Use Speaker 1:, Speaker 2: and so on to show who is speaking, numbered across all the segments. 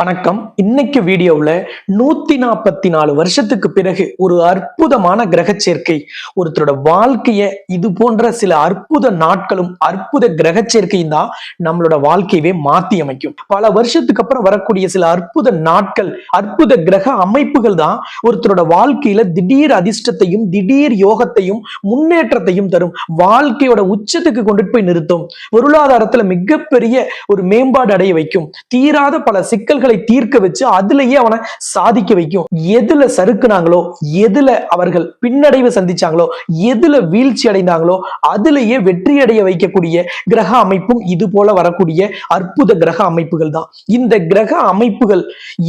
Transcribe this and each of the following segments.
Speaker 1: வணக்கம். இன்னைக்கு வீடியோவில் நூத்தி நாற்பத்தி நாலு வருஷத்துக்கு பிறகு ஒரு அற்புதமான கிரக சேர்க்கை. ஒருத்தரோட வாழ்க்கைய இது போன்ற சில அற்புத நாட்களும் அற்புத கிரக சேர்க்கையும் தான் நம்மளோட வாழ்க்கையவே மாத்தி அமைக்கும். பல வருஷத்துக்கு அப்புறம் வரக்கூடிய சில அற்புத நாட்கள் அற்புத கிரக அமைப்புகள் தான் ஒருத்தரோட வாழ்க்கையில திடீர் அதிர்ஷ்டத்தையும் திடீர் யோகத்தையும் முன்னேற்றத்தையும் தரும். வாழ்க்கையோட உச்சத்துக்கு கொண்டுட்டு போய் நிறுத்தும். பொருளாதாரத்துல மிகப்பெரிய ஒரு மேம்பாடு அடைய வைக்கும். தீராத பல சிக்கல்கள் சிக்கல்களை தீர்க்க வச்சு அதுலயே அவனை சாதிக்க வைக்கும். எதுல சறுக்குனாங்களோ எதுல அவர்கள் பின்னடைவு சந்திச்சாங்களோ எதுல வீழ்ச்சி அடைந்தாங்களோ அதுலயே வெற்றி அடைய வைக்கக்கூடிய கிரக அமைப்பும் இது போல வரக்கூடிய அற்புத கிரக அமைப்புகள் தான். இந்த கிரக அமைப்புகள்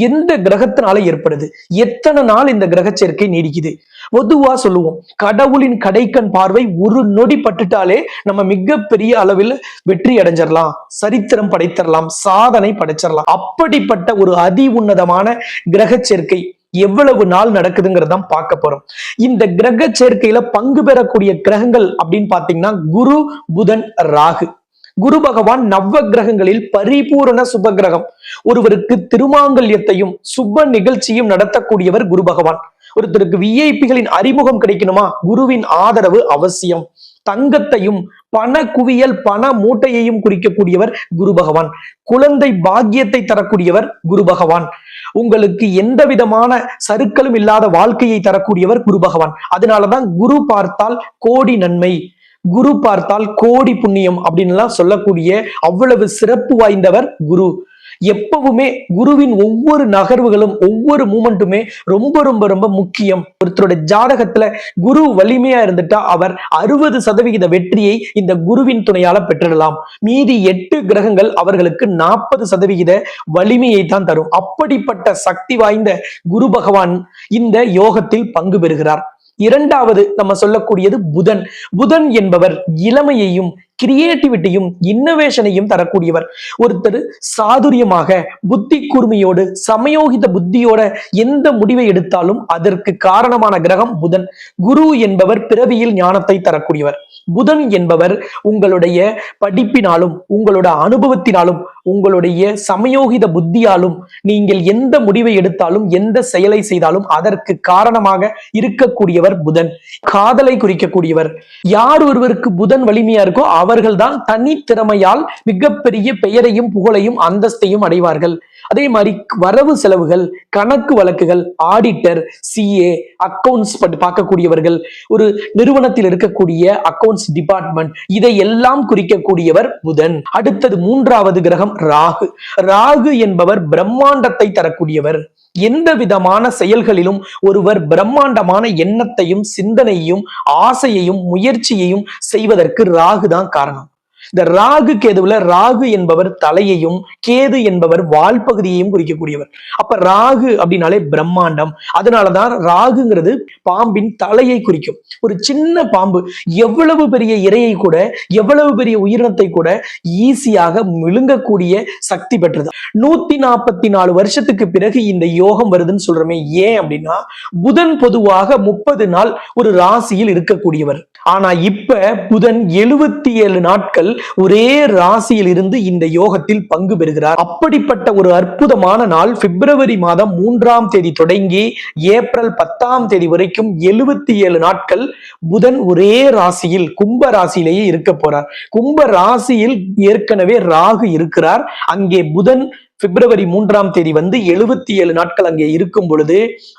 Speaker 1: எந்த கிரகத்தினால ஏற்படுது? எத்தனை நாள் இந்த கிரக சேர்க்கை நீடிக்குது? பொதுவா சொல்லுவோம் கடவுளின் கடைக்கண் பார்வை ஒரு நொடி பட்டுட்டாலே நம்ம மிகப்பெரிய அளவில் வெற்றி அடைஞ்சிடலாம் சரித்திரம் படைத்திடலாம் சாதனை படைச்சிடலாம். அப்படிப்பட்ட ஒரு அதி உன்னதமான கிரக சேர்க்கை எவ்வளவு நாள் நடக்குதுங்கிறதான் பார்க்க போறோம். இந்த கிரக சேர்க்கையில பங்கு பெறக்கூடிய கிரகங்கள் அப்படின்னு பாத்தீங்கன்னா குரு புதன் ராகு. குரு பகவான் நவ கிரகங்களில் பரிபூரண சுப கிரகம். ஒருவருக்கு திருமாங்கல்யத்தையும் சுப நிகழ்ச்சியும் நடத்தக்கூடியவர் குரு பகவான். ஒருத்தருக்கு விஐபிகளின் அறிமுகம் கிடைக்கணுமா? குருவின் ஆதரவு அவசியம். தங்கத்தையும் பண குவியல் பண மூட்டையையும் குறிக்கக்கூடியவர் குரு பகவான். குழந்தை பாக்கியத்தை தரக்கூடியவர் குரு பகவான். உங்களுக்கு எந்த விதமான சருக்களும் இல்லாத வாழ்க்கையை தரக்கூடியவர் குரு பகவான். அதனாலதான் குரு பார்த்தால் கோடி நன்மை. குரு பார்த்தால் கோடி புண்ணியம் அப்படின்னு எல்லாம் சொல்லக்கூடிய அவ்வளவு சிறப்பு வாய்ந்தவர் குரு. எப்பவுமே குருவின் ஒவ்வொரு நகர்வுகளும் ஒவ்வொரு மூமெண்ட்டுமே ரொம்ப ரொம்ப ரொம்ப முக்கியம். ஒருத்தரோட ஜாதகத்துல குரு வலிமையா இருந்துட்டா அவர் அறுபது சதவிகித வெற்றியை இந்த குருவின் துணையால பெற்றிடலாம். மீதி எட்டு கிரகங்கள் அவர்களுக்கு நாற்பது சதவிகித வலிமையை தான் தரும். அப்படிப்பட்ட சக்தி வாய்ந்த குரு பகவான் இந்த யோகத்தில் பங்கு பெறுகிறார். இரண்டாவது நம்ம சொல்லக்கூடியது புதன். புதன் என்பவர் இளமையையும் கிரியேட்டிவிட்டியும் இன்னோவேஷனையும் தரக்கூடியவர். ஒருத்தர் சாதுரியமாக புத்தி கூர்மையோடு சமயோகித புத்தியோட எந்த முடிவை எடுத்தாலும் அதற்கு காரணமான கிரகம் புதன். குரு என்பவர் பிறவியில் ஞானத்தை தரக்கூடியவர். புதன் என்பவர் உங்களுடைய படிப்பினாலும் உங்களோட அனுபவத்தினாலும் உங்களுடைய சமயோகித புத்தியாலும் நீங்கள் எந்த முடிவை எடுத்தாலும் எந்த செயலை செய்தாலும் அதற்கு காரணமாக இருக்கக்கூடியவர் புதன். காதலை குறிக்கக்கூடியவர். யார் ஒருவருக்கு புதன் வலிமையா இருக்கோ அவர்கள்தான் தனித்திறமையால் மிகப்பெரிய பெயரையும் புகழையும் அந்தஸ்தையும் அடைவார்கள். அதே மாதிரி வரவு செலவுகள் கணக்கு வழக்குகள் ஆடிட்டர் சிஏ அக்கவுண்ட்ஸ் பார்க்கக்கூடியவர்கள் ஒரு நிறுவனத்தில் இருக்கக்கூடிய அக்கவுண்ட்ஸ் டிபார்ட்மெண்ட் இதை எல்லாம் குறிக்கக்கூடியவர் புதன். அடுத்தது மூன்றாவது கிரகம் ராகு. ராகு என்பவர் பிரம்மாண்டத்தை தரக்கூடியவர். எந்த விதமான செயல்களிலும் ஒருவர் பிரம்மாண்டமான எண்ணத்தையும் சிந்தனையும் ஆசையையும் முயற்சியையும் செய்வதற்கு ராகு தான் காரணம். இந்த ராகு கேதுவுல ராகு என்பவர் தலையையும் கேது என்பவர் வால் பகுதியையும் குறிக்கக்கூடியவர். அப்ப ராகு அப்படின்னாலே பிரம்மாண்டம். அதனாலதான் ராகுங்கிறது பாம்பின் தலையை குறிக்கும். ஒரு சின்ன பாம்பு எவ்வளவு பெரிய இரையை கூட எவ்வளவு பெரிய உயிரினத்தை கூட ஈஸியாக விழுங்கக்கூடிய சக்தி பெற்றது. நூத்தி நாற்பத்தி நாலு வருஷத்துக்கு பிறகு இந்த யோகம் வருதுன்னு சொல்றோமே ஏன் அப்படின்னா புதன் பொதுவாக முப்பது நாள் ஒரு ராசியில் இருக்கக்கூடியவர். ஆனா இப்ப புதன் எழுபத்தி ஏழு நாட்கள் ஒரே ராசியில் இருந்து இந்த யோகத்தில் பங்கு பெறுகிறார். அப்படிப்பட்ட ஒரு அற்புதமான நாள் பிப்ரவரி மாதம் மூன்றாம் தேதி தொடங்கி ஏப்ரல் பத்தாம் தேதி வரைக்கும் எழுபத்தி ஏழு நாட்கள் புதன் ஒரே ராசியில் கும்ப ராசியிலேயே இருக்க போறார். கும்ப ராசியில் ஏற்கனவே ராகு இருக்கிறார். அங்கே புதன் பிப்ரவரி மூன்றாம் தேதி வந்து எழுபத்தி ஏழு நாட்கள் அங்கே இருக்கும் பொழுது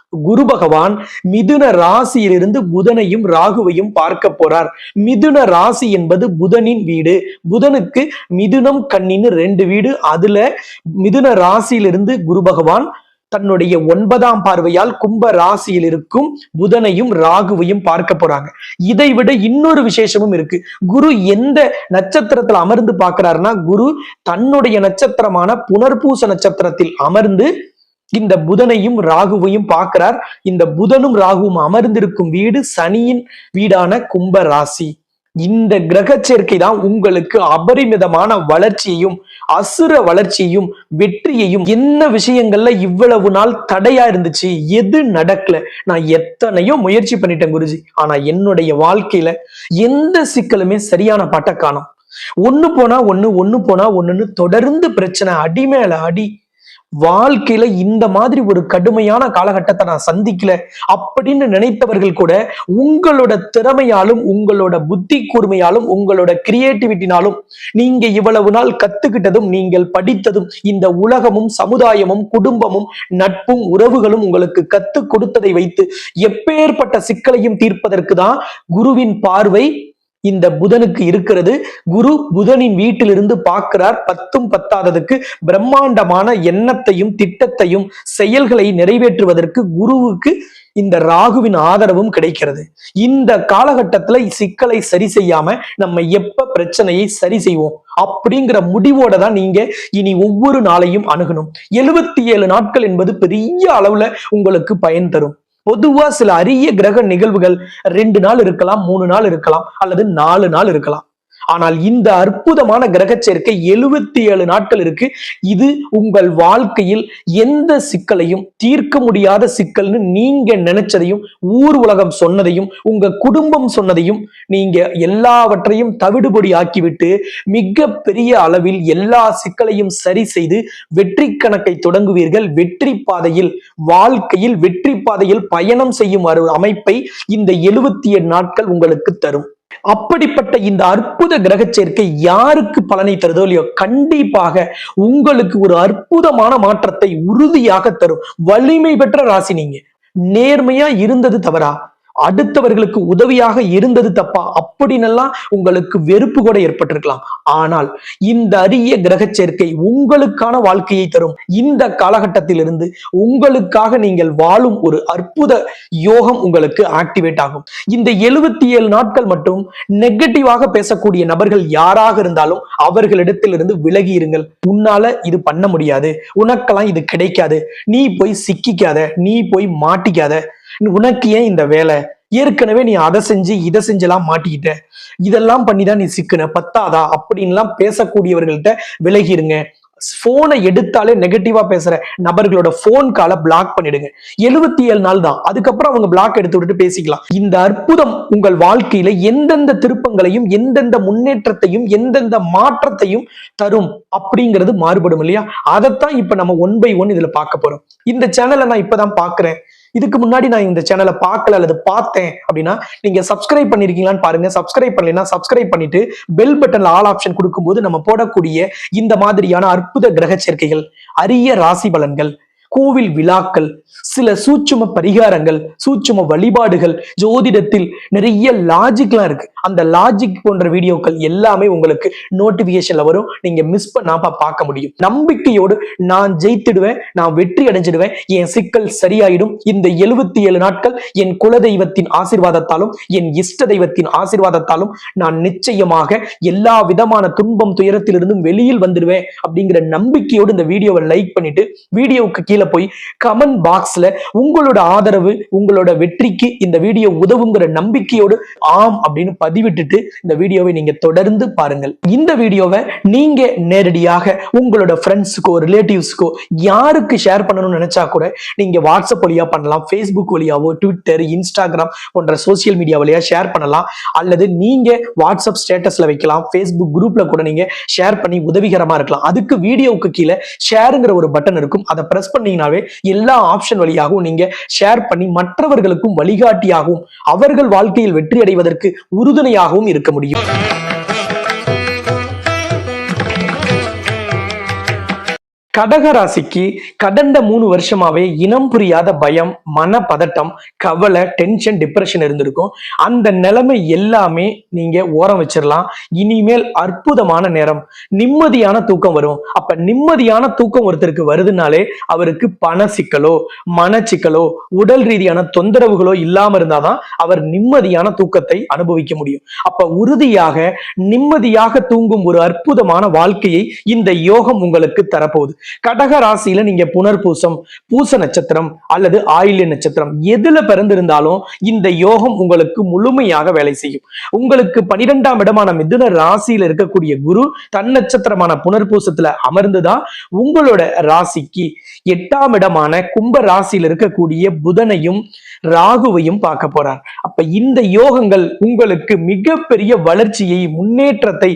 Speaker 1: குரு பகவான் மிதுன ராசியிலிருந்து புதனையும் ராகுவையும் பார்க்க போறார். மிதுன ராசி என்பது புதனின் வீடு. புதனுக்கு மிதுனம் கண்ணின்னு ரெண்டு வீடு. அதுல மிதுன ராசியிலிருந்து குரு பகவான் தன்னுடைய ஒன்பதாம் பார்வையால் கும்ப ராசியில் இருக்கும் புதனையும் ராகுவையும் பார்க்க போறாங்க. இதை விட இன்னொரு விசேஷமும் இருக்கு. குரு எந்த நட்சத்திரத்துல அமர்ந்து பார்க்கிறாருன்னா குரு தன்னுடைய நட்சத்திரமான புனர்பூச நட்சத்திரத்தில் அமர்ந்து இந்த புதனையும் ராகுவையும் பார்க்கிறார். இந்த புதனும் ராகுவும் அமர்ந்திருக்கும் வீடு சனியின் வீடான கும்ப ராசி. இந்த கிரக சேர்க்கை தான் உங்களுக்கு அபரிமிதமான வளர்ச்சியையும் அசுர வளர்ச்சியையும் வெற்றியையும் என்ன விஷயங்கள்ல இவ்வளவு நாள் தடையா இருந்துச்சு எது நடக்கல? நான் எத்தனையோ முயற்சி பண்ணிட்டேன் குருஜி. ஆனா என்னுடைய வாழ்க்கையில எந்த சிக்கலுமே சரியான பாட்டை காணும். ஒண்ணு போனா ஒண்ணு ஒண்ணு போனா ஒண்ணுன்னு தொடர்ந்து பிரச்சனை அடி மேல அடி வாழ்க்கையில இந்த மாதிரி ஒரு கடுமையான காலகட்டத்தை நான் சந்திக்கல அப்படின்னு நினைத்தவர்கள் கூட உங்களோட திறமையாலும் உங்களோட புத்தி கூர்மையாலும் உங்களோட கிரியேட்டிவிட்டினாலும் நீங்க இவ்வளவு நாள் கத்துக்கிட்டதும் நீங்கள் படித்ததும் இந்த உலகமும் சமுதாயமும் குடும்பமும் நட்பும் உறவுகளும் உங்களுக்கு கத்து கொடுத்ததை வைத்து எப்பேற்பட்ட சிக்கலையும் தீர்ப்பதற்கு தான் குருவின் பார்வை இந்த புதனுக்கு இருக்கிறது. குரு புதனின் வீட்டிலிருந்து பார்க்கிறார். பத்தும் பத்தாததுக்கு பிரம்மாண்டமான எண்ணத்தையும் திட்டத்தையும் செயல்களை நிறைவேற்றுவதற்கு குருவுக்கு இந்த ராகுவின் ஆதரவும் கிடைக்கிறது. இந்த காலகட்டத்துல சிக்கலை சரி செய்யாம நம்ம எப்ப பிரச்சனையை சரி செய்வோம்? அப்படிங்கிற முடிவோட தான் நீங்க இனி ஒவ்வொரு நாளையும் அணுகணும். எழுபத்தி ஏழு நாட்கள் என்பது பெரிய அளவுல உங்களுக்கு பயன் தரும். பொதுவா சில அரிய கிரக நிகழ்வுகள் ரெண்டு நாள் இருக்கலாம் மூணு நாள் இருக்கலாம் அல்லது நாலு நாள் இருக்கலாம். ஆனால் இந்த அற்புதமான கிரக சேர்க்கை எழுபத்தி ஏழு நாட்கள் இருக்கு. இது உங்கள் வாழ்க்கையில் எந்த சிக்கலையும் தீர்க்க முடியாத சிக்கல்னு நீங்க நினைச்சதையும் ஊர் உலகம் சொன்னதையும் உங்க குடும்பம் சொன்னதையும் நீங்க எல்லாவற்றையும் தவிடுபடி ஆக்கிவிட்டு மிக பெரிய அளவில் எல்லா சிக்கலையும் சரி செய்து வெற்றி கணக்கை தொடங்குவீர்கள். வெற்றி பாதையில் வாழ்க்கையில் வெற்றி பாதையில் பயணம் செய்யும் ஒரு அமைப்பை இந்த எழுபத்தி ஏழு நாட்கள் உங்களுக்கு தரும். அப்படிப்பட்ட இந்த அற்புத கிரக சேர்க்கை யாருக்கு பலனை தருதோ இல்லையோ கண்டிப்பாக உங்களுக்கு ஒரு அற்புதமான மாற்றத்தை உறுதியாக தரும் வலிமை பெற்ற ராசி நீங்க. நேர்மையா இருந்தது தவறா? அடுத்தவர்களுக்கு உதவியாக இருந்தது தப்பா? அப்படின்னெல்லாம் உங்களுக்கு வெறுப்பு கூட ஏற்பட்டிருக்கலாம். ஆனால் இந்த அரிய கிரக சேர்க்கை உங்களுக்கான வாழ்க்கையை தரும். இந்த காலகட்டத்திலிருந்து உங்களுக்காக நீங்கள் வாழும் ஒரு அற்புத யோகம் உங்களுக்கு ஆக்டிவேட் ஆகும். இந்த எழுபத்தி ஏழு நாட்கள் மட்டும் நெகட்டிவாக பேசக்கூடிய நபர்கள் யாராக இருந்தாலும் அவர்களிடத்திலிருந்து விலகி இருங்கள். உன்னால இது பண்ண முடியாது. உனக்கெல்லாம் இது கிடைக்காது. நீ போய் சிக்கிக்காத. நீ போய் மாட்டிக்காத. உனக்கு ஏன் இந்த வேலை? ஏற்கனவே நீ அதை செஞ்சு இதை செஞ்செல்லாம் மாட்டிக்கிட்ட. இதெல்லாம் பண்ணிதான் நீ சிக்கின பத்தாதா? அப்படின்லாம் பேசக்கூடியவர்கள்ட்ட விலகிருங்க. போனை எடுத்தாலே நெகட்டிவா பேசுற நபர்களோட போன் காலை பிளாக் பண்ணிடுங்க. எழுபத்தி ஏழு நாள் தான். அதுக்கப்புறம் அவங்க பிளாக் எடுத்து விட்டுட்டு பேசிக்கலாம். இந்த அற்புதம் உங்கள் வாழ்க்கையில எந்தெந்த திருப்பங்களையும் எந்தெந்த முன்னேற்றத்தையும் எந்தெந்த மாற்றத்தையும் தரும் அப்படிங்கிறது மாறுபடும் இல்லையா? அதைத்தான் இப்ப நம்ம ஒன் பை ஒன் இதுல பார்க்க போறோம். இந்த சேனலை நான் இப்பதான் பாக்குறேன் இதுக்கு முன்னாடி நான் இந்த சேனலை பார்க்கல அல்லது பார்த்தேன் அப்படின்னா நீங்க சப்ஸ்கிரைப் பண்ணிருக்கீங்களான்னு பாருங்க. சப்ஸ்கிரைப் பண்ணலைன்னா சப்ஸ்கிரைப் பண்ணிட்டு பெல் பட்டன்ல ஆல் ஆப்ஷன் கொடுக்கும்போது நம்ம போடக்கூடிய இந்த மாதிரியான அற்புத கிரக சேர்க்கைகள் அரிய ராசி பலன்கள் கோவில் விழாக்கள் சில சூட்சும பரிகாரங்கள் சூட்சும வழிபாடுகள் ஜோதிடத்தில் நிறைய லாஜிக்லாம் இருக்கு. அந்த லாஜிக் போன்ற வீடியோக்கள் எல்லாமே உங்களுக்கு நோட்டிபிகேஷன்ல வரும். நீங்க மிஸ் பண்ணாம பார்க்க முடியும். நம்பிக்கையோடு நான் ஜெயித்திடுவேன் நான் வெற்றி அடைஞ்சிடுவேன். என் சிக்கல் சரியாயிடும். இந்த எழுபத்தி ஏழு நாட்கள் என் குலதெய்வத்தின் ஆசீர்வாதத்தாலும் என் இஷ்ட தெய்வத்தின் ஆசிர்வாதத்தாலும் நான் நிச்சயமாக எல்லா விதமான துன்பம் துயரத்திலிருந்தும் வெளியில் வந்துடுவேன் அப்படிங்கிற நம்பிக்கையோடு இந்த வீடியோவை லைக் பண்ணிட்டு வீடியோவுக்கு கீழே போய் கமெண்ட் பாக்ஸ்ல உங்களோட ஆதரவு உங்களோட வெற்றிக்கு இந்த வீடியோ உதவுங்கிற நம்பிக்கையோடு ஆம் அப்படின்னு பதிவிட்டுட்டு இந்த வீடியோவை நீங்க தொடர்ந்து பாருங்கள். இந்த வீடியோவை நீங்க நேரடியாக உங்களோட ஃப்ரெண்ட்ஸுக்கோ ரிலேட்டிவ்ஸ்க்கோ யாருக்கு ஷேர் பண்ணணும்னு நினைச்சா கூட நீங்க வாட்ஸ்அப் வழியா பண்ணலாம் ஃபேஸ்புக் வழியாவோ ட்விட்டர் இன்ஸ்டாகிராம் போன்ற சோசியல் மீடியா வழியா ஷேர் பண்ணலாம். அல்லது நீங்க வாட்ஸ்அப் ஸ்டேட்டஸ்ல வைக்கலாம் ஃபேஸ்புக் குரூப்ல கூட நீங்க ஷேர் பண்ணி உதவிகரமா இருக்கலாம். அதுக்கு வீடியோவுக்கு கீழே ஷேருங்கிற ஒரு பட்டன் இருக்கும். அதை பிரஸ் பண்ணீங்கனாவே எல்லா ஆப்ஷன் வழியாகவும் நீங்க ஷேர் பண்ணி மற்றவர்களுக்கும் வழிகாட்டியாகவும் அவர்கள் வாழ்க்கையில் வெற்றி அடைவதற்கு உறுதுணையாகவும் இருக்க முடியும். கடக ராசிக்கு கடந்த மூணு வருஷமாவே இனம் புரியாத பயம் மன பதட்டம் கவலை டென்ஷன் டிப்ரெஷன் இருந்திருக்கும். அந்த நிலைமை எல்லாமே நீங்க ஓரம் வச்சிடலாம் இனிமேல் அற்புதமான நேரம். நிம்மதியான தூக்கம் வரும். அப்ப நிம்மதியான தூக்கம் ஒருத்தருக்கு வருதுனாலே அவருக்கு பண சிக்கலோ மனச்சிக்கலோ உடல் ரீதியான தொந்தரவுகளோ இல்லாம இருந்தாதான் அவர் நிம்மதியான தூக்கத்தை அனுபவிக்க முடியும். அப்ப உறுதியாக நிம்மதியாக தூங்கும் ஒரு அற்புதமான வாழ்க்கையை இந்த யோகம் உங்களுக்கு தரப்போகுது. கடக ராசியில நீங்க புனர்பூசம் பூச நட்சத்திரம் அல்லது ஆயில்ய நட்சத்திரம் எதுல பிறந்திருந்தாலும் இந்த யோகம் உங்களுக்கு முழுமையாக வேலை செய்யும். உங்களுக்கு பனிரெண்டாம் இடமான மிதுன ராசியில இருக்கக்கூடிய குரு தன் நட்சத்திரமான புனர்பூசத்துல அமர்ந்துதான் உங்களோட ராசிக்கு எட்டாம் இடமான கும்ப ராசியில இருக்கக்கூடிய புதனையும் ராகுவையும் பார்க்க போறார். அப்ப இந்த யோகங்கள் உங்களுக்கு மிகப்பெரிய வளர்ச்சியை முன்னேற்றத்தை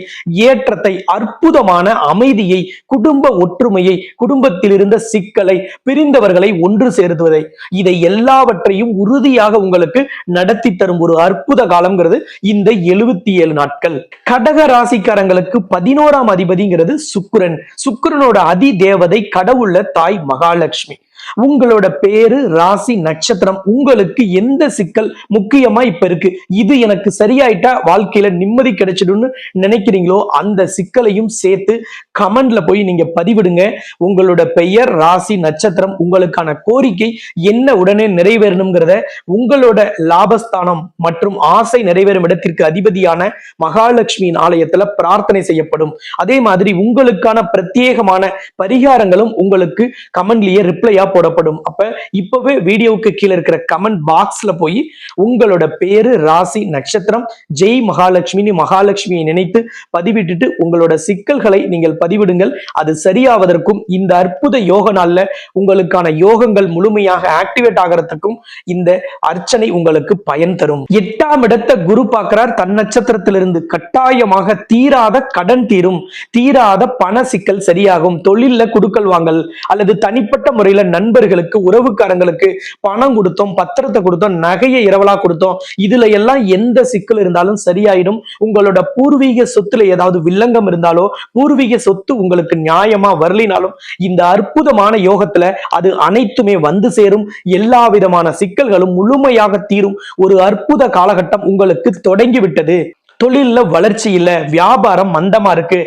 Speaker 1: ஏற்றத்தை அற்புதமான அமைதியை குடும்ப ஒற்றுமையை குடும்பத்தில் இருந்த சிக்கலை பிரிந்தவர்களை ஒன்று சேர்த்துவதை. இதை எல்லாவற்றையும் உறுதியாக உங்களுக்கு நடத்தி தரும் ஒரு அற்புத காலம்ங்கிறது இந்த எழுபத்தி ஏழு நாட்கள். கடக ராசிக்காரங்களுக்கு பதினோராம் அதிபதிங்கிறது சுக்கிரன். சுக்கிரனோட அதி தேவதை கடவுள்ல தாய் மகாலட்சுமி. உங்களோட பேரு ராசி நட்சத்திரம் உங்களுக்கு எந்த சிக்கல் முக்கியமா இப்ப இருக்கு? இது எனக்கு சரியாயிட்டா வாழ்க்கையில நிம்மதி கிடைச்சிடும்னு நினைக்கிறீங்களோ அந்த சிக்கலையும் சேர்த்து கமெண்ட்ல போய் நீங்க பதிவிடுங்க. உங்களோட பெயர் ராசி நட்சத்திரம் உங்களுக்கான கோரிக்கை என்ன உடனே நிறைவேறணுங்கிறத உங்களோட லாபஸ்தானம் மற்றும் ஆசை நிறைவேறும் இடத்திற்கு அதிபதியான மகாலட்சுமியின் ஆலயத்துல பிரார்த்தனை செய்யப்படும். அதே மாதிரி உங்களுக்கான பிரத்யேகமான பரிகாரங்களும் உங்களுக்கு கமெண்ட்லயே ரிப்ளையா போடப்படும். அப்ப இப்பவே வீடியோவுக்கு கீழே இருக்கிற கமெண்ட் பாக்ஸ்ல போய் உங்களோட பேரு ராசி நட்சத்திரம் ஜெய் மகாலட்சுமின்னு மகாலட்சுமியை நினைத்து பதிவிட்டுட்டு உங்களோட சிக்கல்களை நீங்கள் பதிவிடுங்கள். அது சரியாவதற்கும் இந்த அற்புத யோக நாள்ல உங்களுக்கான யோகங்கள் முழுமையாக ஆக்டிவேட் ஆகிறதுக்கும் இந்த அர்ச்சனை உங்களுக்கு பயன் தரும். எட்டாம் இடத்தை குரு பார்க்கிறார். தன் நட்சத்திரத்திலிருந்து கட்டாயமாக தீராத கடன் தீரும். தீராத பண சிக்கல் சரியாகும். தொழில குடுக்கல் வாங்கல் அல்லது தனிப்பட்ட முறையில நண்பர்களுக்கு உறவுக்காரங்களுக்கு பணம் கொடுத்தோம் பத்திரத்தை கொடுத்தோம் நகையை இரவலா கொடுத்தோம். இதுல எல்லாம் எந்த சிக்கல் இருந்தாலும் சரியாயிடும். உங்களோட பூர்வீக சொத்துல ஏதாவது வில்லங்கம் இருந்தாலோ பூர்வீக சொத்து உங்களுக்கு நியாயமா வரலினாலும் இந்த அற்புதமான யோகத்துல அது அனைத்துமே வந்து சேரும். எல்லா விதமான சிக்கல்களும் முழுமையாக தீரும். ஒரு அற்புத காலகட்டம் உங்களுக்கு தொடங்கி விட்டது. தொழில வளர்ச்சி இல்ல வியாபாரம் மந்தமா இருக்கு.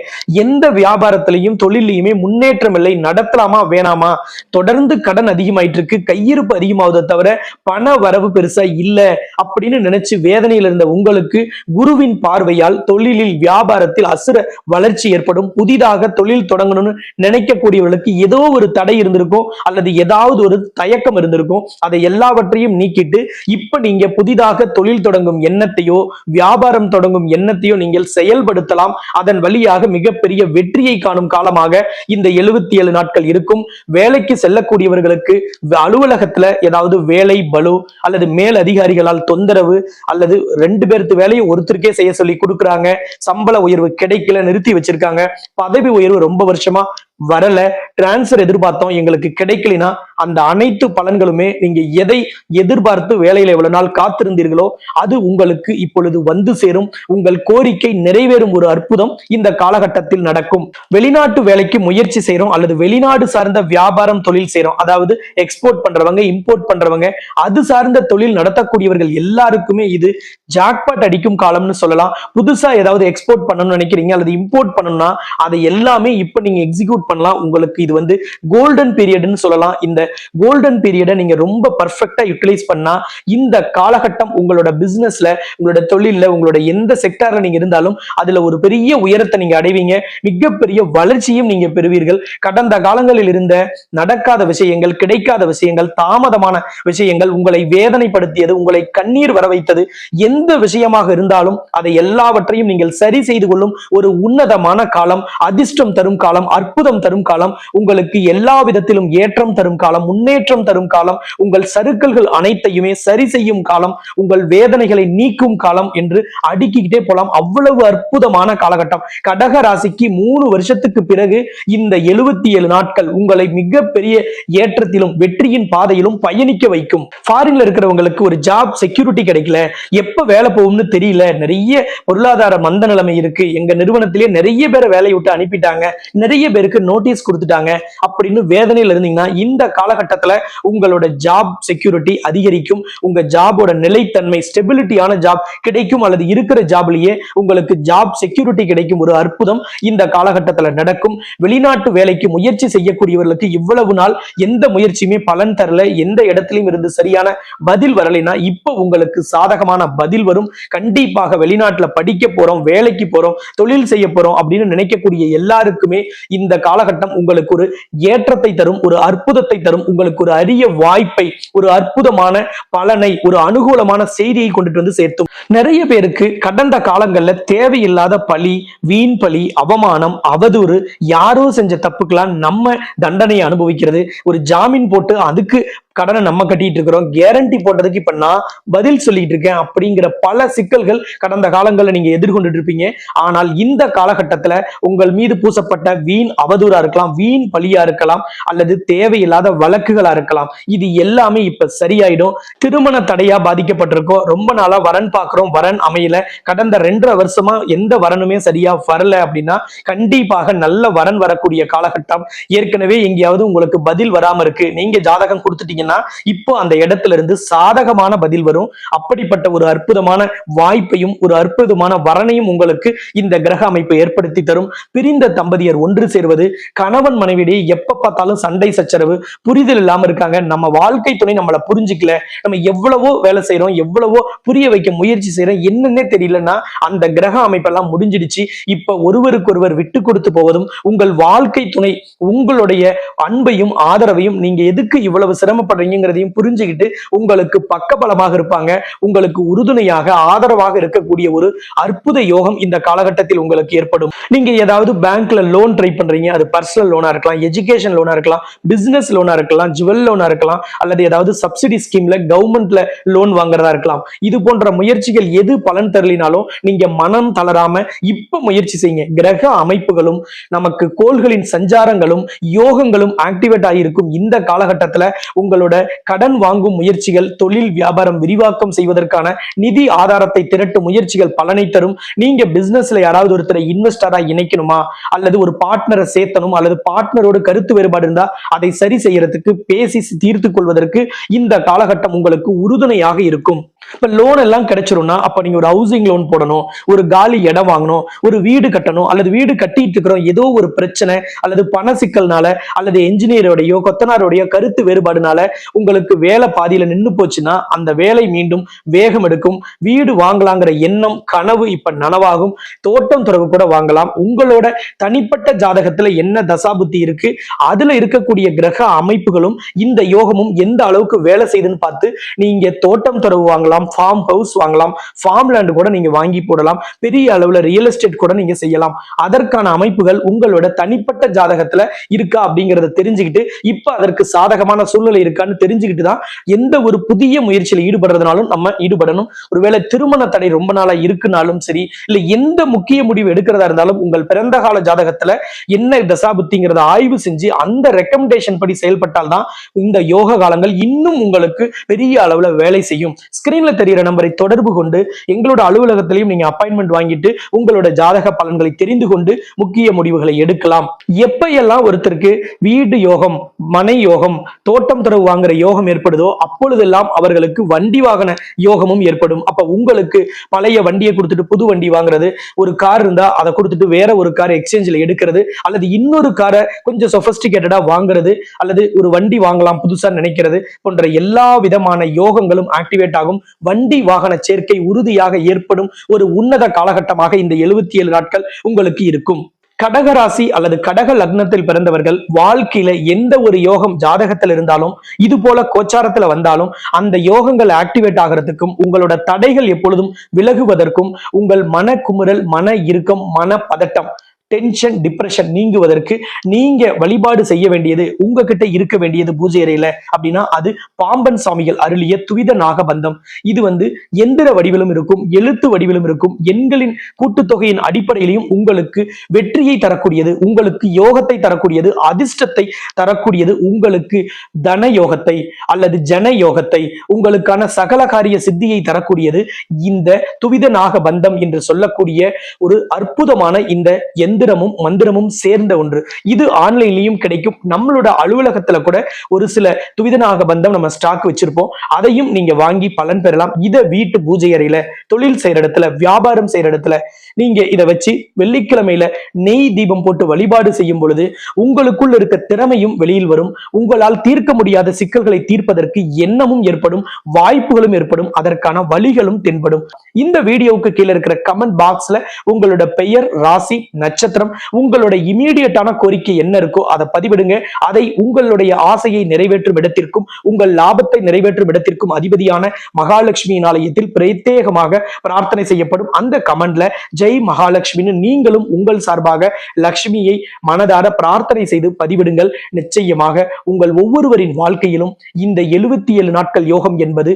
Speaker 1: எந்த வியாபாரத்திலையும் தொழிலையுமே முன்னேற்றம் இல்லை நடத்தலாமா வேணாமா? தொடர்ந்து கடன் அதிகமாயிட்டு இருக்கு கையிருப்பு அதிகமாவதை தவிர பண வரவு பெருசா இல்ல அப்படின்னு நினைச்சு வேதனையில இருந்த உங்களுக்கு குருவின் பார்வையால் தொழிலில் வியாபாரத்தில் அசுர வளர்ச்சி ஏற்படும். புதிதாக தொழில் தொடங்கணும்னு நினைக்கக்கூடியவர்களுக்கு ஏதோ ஒரு தடை இருந்திருக்கும் அல்லது ஏதாவது ஒரு தயக்கம் இருந்திருக்கும். அதை எல்லாவற்றையும் நீக்கிட்டு இப்ப நீங்க புதிதாக தொழில் தொடங்கும் எண்ணத்தையோ வியாபாரம் தொடங்கும் எண்ணத்தையோ நீங்கள் செயல்படுத்தலாம். அதன் வழியாக மிகப்பெரிய வெற்றியை காணும் காலமாக இந்த எழுபத்தி ஏழு நாட்கள் இருக்கும். வேலைக்கு செல்லக்கூடியவர்களுக்கு அலுவலகத்துல ஏதாவது வேலை பலு அல்லது மேல் அதிகாரிகளால் தொந்தரவு அல்லது ரெண்டு பேர்த்து வேலையை ஒருத்தருக்கே செய்ய சொல்லி கொடுக்குறாங்க. சம்பள உயர்வு கிடைக்கல நிறுத்தி வச்சிருக்காங்க. பதவி உயர்வு ரொம்ப வருஷமா வரல. டிரான்ஸ்ஃபர் எதிர்பார்த்தோம் எங்களுக்கு கிடைக்கலனா அந்த அனைத்து பலன்களுமே நீங்க எதை எதிர்பார்த்து வேலையில எவ்வளவு நாள் காத்திருந்தீர்களோ அது உங்களுக்கு இப்பொழுது வந்து சேரும். உங்கள் கோரிக்கை நிறைவேறும் ஒரு அற்புதம் இந்த காலகட்டத்தில் நடக்கும். வெளிநாட்டு வேலைக்கு முயற்சி செய்யறோம் அல்லது வெளிநாடு சார்ந்த வியாபாரம் தொழில் செய்யறோம் அதாவது எக்ஸ்போர்ட் பண்றவங்க இம்போர்ட் பண்றவங்க அது சார்ந்த தொழில் நடத்தக்கூடியவர்கள் எல்லாருக்குமே இது ஜாக்பாட் அடிக்கும் காலம்னு சொல்லலாம். புதுசா ஏதாவது எக்ஸ்போர்ட் பண்ணணும்னு நினைக்கிறீங்க அல்லது இம்போர்ட் பண்ணணும்னா அதை எல்லாமே இப்ப நீங்க எக்ஸிக்யூட் பண்ணலாம். உங்களுக்கு இது வந்து கோல்டன் பீரியட்னு சொல்லலாம். இந்த கோல்டன் பீரியடை நீங்க ரொம்ப பர்ஃபெக்டா யூட்டிலைஸ் பண்ணா இந்த காலகட்டம் உங்களோட பிசினஸ்ல உங்களோட தொழில உங்களோட எந்த செக்டார்ல நீங்க இருந்தாலும் அதுல ஒரு பெரிய உயரத்தை நீங்க அடைவீங்க. மிகப்பெரிய வளர்ச்சியும் நீங்க பெறுவீர்கள். கடந்த காலங்களில் இருந்த நடக்காத விஷயங்கள் கிடைக்காத விஷயங்கள் தாமதமான விஷயங்கள் உங்களை வேதனைப்படுத்தியது உங்களை கண்ணீர் வர வைத்தது எந்த விஷயமாக இருந்தாலும் அதை எல்லாவற்றையும் நீங்கள் சரி செய்து கொள்ளும் ஒரு உன்னதமான காலம் அதிர்ஷ்டம் தரும் காலம் அற்புதம் ஆனந்தம் தரும் காலம் உங்களுக்கு எல்லா விதத்திலும் ஏற்றம் தரும் காலம் முன்னேற்றம் தரும் காலம் உங்கள் சருக்கல்கள் அனைத்தையுமே சரி செய்யும் காலம் உங்கள் வேதனைகளை நீக்கும் காலம் என்று அடுக்கிக்கிட்டே போலாம். அவ்வளவு அற்புதமான காலகட்டம். கடக ராசிக்கு மூணு வருஷத்துக்கு பிறகு இந்த எழுபத்தி ஏழு நாட்கள் உங்களை மிகப்பெரிய ஏற்றத்திலும் வெற்றியின் பாதையிலும் பயணிக்க வைக்கும். ஃபாரின்ல இருக்கிறவங்களுக்கு ஒரு ஜாப் செக்யூரிட்டி கிடைக்கல. எப்ப வேலை போகும்னு தெரியல. நிறைய பொருளாதார மந்த நிலைமை இருக்கு. எங்க நிறுவனத்திலே நிறைய பேரை வேலையை விட்டு அனுப்பிட்டாங்க. நிறைய பேருக்கு நோட்டீஸ் கொடுத்துட்டாங்க அப்படின்னு வேதனையில இருந்தீங்கன்னா இந்த காலகட்டத்துல உங்களோட ஜாப் செக்யூரிட்டி அதிகரிக்கும். உங்க ஜாபோட நிலைத்தன்மை ஸ்டெபிலிட்டியான ஜாப் கிடைக்கும் அல்லது இருக்கிற ஜாப்லயே உங்களுக்கு ஜாப் செக்யூரிட்டி கிடைக்கும் ஒரு அற்புதம் இந்த காலகட்டத்துல நடக்கும். வெளிநாட்டு வேலைக்கு முயற்சி செய்யக்கூடியவர்களுக்கு இவ்வளவு நாள் எந்த முயற்சியுமே பலன் தரல எந்த இடத்துலயும் இருந்து சரியான பதில் வரலைன்னா இப்போ உங்களுக்கு சாதகமான பதில் வரும். கண்டிப்பாக வெளிநாட்டுல படிக்க போறோம் வேலைக்கு போறோம் தொழில் செய்ய போறோம் அப்படின்னு நினைக்கக்கூடிய எல்லாருக்குமே இந்த கால காலகட்டம் உங்களுக்கு ஒரு ஏற்றத்தை தரும் ஒரு அற்புதத்தை தரும் உங்களுக்கு ஒரு அரிய வாய்ப்பை ஒரு அற்புதமான பலனை ஒரு அனுகூலமான செய்தியை கொண்டுட்டு வந்து சேர்த்தும். நிறைய பேருக்கு கடந்த காலங்கள்ல தேவையில்லாத பழி வீண் பழி அவமானம் அவதூறு யாரோ செஞ்ச தப்புக்கெல்லாம் நம்ம தண்டனையை அனுபவிக்கிறது. ஒரு ஜாமீன் போட்டு அதுக்கு கடனை நம்ம கட்டிட்டு இருக்கிறோம். கேரண்டி போட்டதுக்கு இப்ப நான் பதில் சொல்லிட்டு இருக்கேன் அப்படிங்கிற பல சிக்கல்கள் கடந்த காலங்களில் நீங்க எதிர்கொண்டுட்டு இருப்பீங்க. ஆனால் இந்த காலகட்டத்துல உங்கள் மீது பூசப்பட்ட வீண் அவதூறா இருக்கலாம் வீண் பழியா இருக்கலாம் அல்லது தேவையில்லாத வழக்குகளா இருக்கலாம். இது எல்லாமே இப்ப சரியாயிடும். திருமண தடையா பாதிக்கப்பட்டிருக்கோம். ரொம்ப நாளா வரன் பார்க்கிறோம். வரன் அமையல. கடந்த ரெண்டரை வருஷமா எந்த வரனுமே சரியா வரல அப்படின்னா கண்டிப்பாக நல்ல வரன் வரக்கூடிய காலகட்டம் ஏற்கனவே எங்கேயாவது உங்களுக்கு பதில் வராம இருக்கு. நீங்க ஜாதகம் கொடுத்துட்டீங்கன்னா இப்போ அந்த இடத்துல இருந்து சாதகமான பதில் வரும். அப்படிப்பட்ட ஒரு அற்புதமான வாய்ப்பையும் ஒரு அற்புதமான வரனையும் உங்களுக்கு இந்த கிரக அமைப்பு ஏற்படுத்தி தரும். பிரிந்த தம்பதியர் ஒன்று சேர்வது கணவன் மனைவியிடையே எப்ப பார்த்தாலும் சண்டை சச்சரவு புரிதல் இல்லாம இருக்காங்க. நம்ம வாழ்க்கை துணை நம்மளை புரிஞ்சுக்கல. நம்ம எவ்வளவோ வேலை செய்யறோம் எவ்வளவோ புரிய வைக்க முயற்சி செய்யறோம் என்னன்னே தெரியலன்னா அந்த கிரக அமைப்பெல்லாம் முடிஞ்சிடுச்சு. இப்ப ஒருவருக்கொருவர் விட்டு கொடுத்து போவதும் உங்கள் வாழ்க்கை துணை உங்களுடைய அன்பையும் ஆதரவையும் நீங்க எதுக்கு இவ்வளவு சிரமப்படுறீங்கிறதையும் புரிஞ்சுக்கிட்டு உங்களுக்கு பக்கபலமாக இருப்பாங்க. உங்களுக்கு உறுதுணையாக ஆதரவாக இருக்கக்கூடிய ஒரு அற்புத யோகம் இந்த காலகட்டத்தில் உங்களுக்கு ஏற்படும். நீங்க ஏதாவது பேங்க்ல லோன் ட்ரை பண்றீங்க. அது பர்சனல் லோனா இருக்கலாம் எஜுகேஷன் லோனா இருக்கலாம் பிசினஸ் லோனா இருக்கலாம் ஜுவல் லோனா இருக்கலாம் அல்லது ஏதாவது சப்சிடி ஸ்கீம்ல கவர்மெண்ட்ல லோன் வாங்குறதா இருக்கலாம். இது போன்ற முயற்சி முயற்சிகள் எது பலன் தரலினாலும் நீங்க மனம் தளராம இப்ப முயற்சி செய்யுங்க. கிரக அமைப்புகளும் நமக்கு கோள்களின் சஞ்சாரங்களும் யோகங்களும் ஆக்டிவேட் ஆகியிருக்கும் இந்த காலகட்டத்துல உங்களோட கடன் வாங்கும் முயற்சிகள் தொழில் வியாபாரம் விரிவாக்கம் செய்வதற்கான நிதி ஆதாரத்தை திரட்டும் முயற்சிகள் பலனை தரும். நீங்க பிசினஸ்ல யாராவது ஒருத்தரை இன்வெஸ்டரா இணைக்கணுமா? அல்லது ஒரு பார்ட்னரை சேர்த்தணும்? அல்லது பார்ட்னரோட கருத்து வேறுபாடு இருந்தா அதை சரி செய்யறதுக்கு பேசி தீர்த்து கொள்வதற்கு இந்த காலகட்டம் உங்களுக்கு உறுதுணையாக இருக்கும். இப்ப லோன் எல்லாம் கிடைச்சிரும்னா அப்ப நீங்க ஒரு ஹவுசிங் லோன் போடணும் ஒரு காலி இடம் வாங்கணும் ஒரு வீடு கட்டணும் அல்லது வீடு கட்டிட்டு இருக்கிறோம் ஏதோ ஒரு பிரச்சனை அல்லது பண சிக்கல்னால அல்லது என்ஜினியரோடையோ கொத்தனாரோடையோ கருத்து வேறுபாடுனால உங்களுக்கு வேலை பாதியில நின்னு போச்சுன்னா அந்த வேலை மீண்டும் வேகம் எடுக்கும். வீடு வாங்கலாங்கிற எண்ணம் கனவு இப்ப நனவாகும். தோட்டம் துறவு கூட வாங்கலாம். உங்களோட தனிப்பட்ட ஜாதகத்துல என்ன தசாபுத்தி இருக்கு? அதுல இருக்கக்கூடிய கிரக அமைப்புகளும் இந்த யோகமும் எந்த அளவுக்கு வேலை செய்யுதுன்னு பார்த்து நீங்க தோட்டம் துறவு வாங்கலாம் ஃபார்ம் ஹவுஸ் வாங்கலாம் ஃபார்ம் லேண்ட் கூட நீங்க வாங்கி போடலாம் பெரிய அளவுல ரியல் எஸ்டேட் கூட நீங்க செய்யலாம். அதற்கான அமைப்புகள் உங்களோட தனிப்பட்ட ஜாதகத்துல இருக்கா அப்படிங்கறத தெரிஞ்சுக்கிட்டு இப்ப அதற்கு சாதகமான சூழ்நிலை இருக்கான்னு தெரிஞ்சுக்கிட்டு தான் எந்த ஒரு புதிய முயற்சியில ஈடுபடுறதுனாலும் நம்ம ஈடுபடணும். ஒருவேளை திருமண தடை ரொம்ப நாளா இருக்குனாலும் சரி இல்ல எந்த முக்கிய முடிவு எடுக்கிறதா இருந்தாலும் உங்கள் பிறந்த கால ஜாதகத்துல என்ன தசாபுத்திங்கிறத ஆய்வு செஞ்சு அந்த ரெக்கமெண்டேஷன் படி செயல்பட்டால் தான் இந்த யோக காலங்கள் இன்னும் உங்களுக்கு பெரிய அளவுல வேலை செய்யும். ஸ்கிரீன் ஸ்கிரீன்ல தெரியிற நம்பரை தொடர்பு கொண்டு எங்களோட அலுவலகத்திலையும் நீங்க அப்பாயின்மெண்ட் வாங்கிட்டு உங்களோட ஜாதக பலன்களை தெரிந்து கொண்டு முக்கிய முடிவுகளை எடுக்கலாம். எப்பையெல்லாம் ஒருத்தருக்கு வீடு யோகம் மனை யோகம் தோட்டம் துறவு வாங்குற யோகம் ஏற்படுதோ அப்பொழுதெல்லாம் அவர்களுக்கு வண்டி வாகன யோகமும் ஏற்படும். அப்ப உங்களுக்கு பழைய வண்டியை கொடுத்துட்டு புது வண்டி வாங்குறது ஒரு கார் இருந்தா அதை கொடுத்துட்டு வேற ஒரு கார் எக்ஸ்சேஞ்சில் எடுக்கிறது அல்லது இன்னொரு காரை கொஞ்சம் சொபஸ்டிகேட்டடா வாங்குறது அல்லது ஒரு வண்டி வாங்கலாம் புதுசா நினைக்கிறது போன்ற எல்லா விதமான யோகங்களும் ஆக்டிவேட் ஆகும். வண்டி வாகன சேர்க்கை உறுதியாக ஏற்படும் ஒரு உன்னத காலகட்டமாக இந்த எழுபத்தி ஏழு நாட்கள் உங்களுக்கு இருக்கும். கடகராசி அல்லது கடக லக்னத்தில் பிறந்தவர்கள் வாழ்க்கையில எந்த ஒரு யோகம் ஜாதகத்தில் இருந்தாலும் இது போல கோச்சாரத்துல வந்தாலும் அந்த யோகங்கள் ஆக்டிவேட் ஆகிறதுக்கும் உங்களோட தடைகள் எப்பொழுதும் விலகுவதற்கும் உங்கள் மன குமுறல் மன இறுக்கம் மன பதட்டம் டென்ஷன் டிப்ரெஷன் நீங்குவதற்கு நீங்க வழிபாடு செய்ய வேண்டியது உங்ககிட்ட இருக்க வேண்டியது பூஜை அறையில அப்படின்னா அது பாம்பன் சாமிகள் அருளிய துவித நாகபந்தம். இது வந்து எந்திர வடிவிலும் இருக்கும் எழுத்து வடிவிலும் இருக்கும் எண்களின் கூட்டுத்தொகையின் அடிப்படையிலையும் உங்களுக்கு வெற்றியை தரக்கூடியது உங்களுக்கு யோகத்தை தரக்கூடியது அதிர்ஷ்டத்தை தரக்கூடியது உங்களுக்கு தன யோகத்தை அல்லது ஜன யோகத்தை உங்களுக்கான சகல காரிய சித்தியை தரக்கூடியது இந்த துவித நாகபந்தம் என்று சொல்லக்கூடிய ஒரு அற்புதமான இந்த எந்த எந்திரமும் மந்திரமும் சேர்ந்த ஒன்று. இது ஆன்லைன்லயும் கிடைக்கும். நம்மளோட அலுவலகத்துல கூட ஒரு சில துவிதனாக பந்தம் நம்ம ஸ்டாக் வச்சிருப்போம். அதையும் நீங்க வாங்கி பலன் பெறலாம். இதை வீட்டு பூஜை அறையில தொழில் செய்யற இடத்துல வியாபாரம் செய்யற இடத்துல நீங்க இதை வச்சு வெள்ளிக்கிழமையில நெய் தீபம் போட்டு வழிபாடு செய்யும் பொழுது உங்களுக்குள் இருக்க திறமையும் வெளியில் வரும். உங்களால் தீர்க்க முடியாத சிக்கல்களை தீர்ப்பதற்கு எண்ணமும் ஏற்படும் வாய்ப்புகளும் ஏற்படும் அதற்கான வழிகளும் தென்படும். இந்த வீடியோவுக்கு கீழே இருக்கிற கமெண்ட் பாக்ஸ்ல உங்களோட பெயர் ராசி நட்சத்திரம் நட்சத்திரம் உங்களுடைய இமீடியட்டான கோரிக்கை என்ன இருக்கோ அதை பதிவிடுங்க. அதை உங்களுடைய ஆசையை நிறைவேற்றும் இடத்திற்கும் உங்கள் லாபத்தை நிறைவேற்றும் இடத்திற்கும் அதிபதியான மகாலட்சுமியின் ஆலயத்தில் பிரத்யேகமாக பிரார்த்தனை செய்யப்படும் அந்த கமெண்ட்ல ஜெய் மகாலட்சுமின்னு நீங்களும் உங்கள் சார்பாக லட்சுமியை மனதார பிரார்த்தனை செய்து பதிவிடுங்கள். நிச்சயமாக உங்கள் ஒவ்வொருவரின் வாழ்க்கையிலும் இந்த எழுபத்தி ஏழு நாட்கள் யோகம் என்பது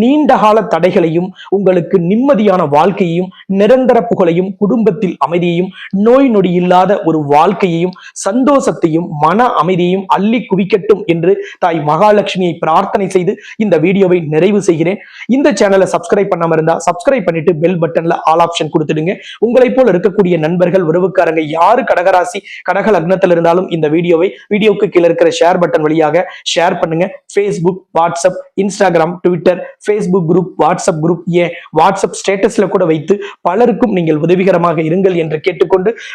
Speaker 1: நீண்டகால தடைகளையும் உங்களுக்கு நிம்மதியான வாழ்க்கையையும் நிரந்தர புகழையும் குடும்பத்தில் அமைதியையும் நோய் நொடி இல்லாத ஒரு வாழ்க்கையையும் சந்தோஷத்தையும் மன அமைதியையும் அள்ளி குவிக்கட்டும் என்று தாய் மகாலட்சுமியை பிரார்த்தனை செய்து இந்த வீடியோவை நிறைவு செய்கிறேன். இந்த சேனலை சப்ஸ்கிரைப் பண்ணாம இருந்தா சப்ஸ்கிரைப் பண்ணிட்டு பெல் பட்டன்ல ஆல் ஆப்ஷன் கொடுத்துடுங்க. உங்களை போல் இருக்கக்கூடிய நண்பர்கள் உறவுக்காரங்க யாரு கடகராசி கடக லக்னத்தில் இருந்தாலும் இந்த வீடியோவை வீடியோக்கு கீழே இருக்கிற ஷேர் பட்டன் வழியாக ஷேர் பண்ணுங்க. Facebook WhatsApp Instagram Twitter Facebook group WhatsApp group ஏன் வாட்ஸ்அப் ஸ்டேட்டஸ்ல கூட வைத்து பலருக்கும் நீங்கள் உதவிகரமாக இருங்கள் என்று கேட்டுக்கொண்டு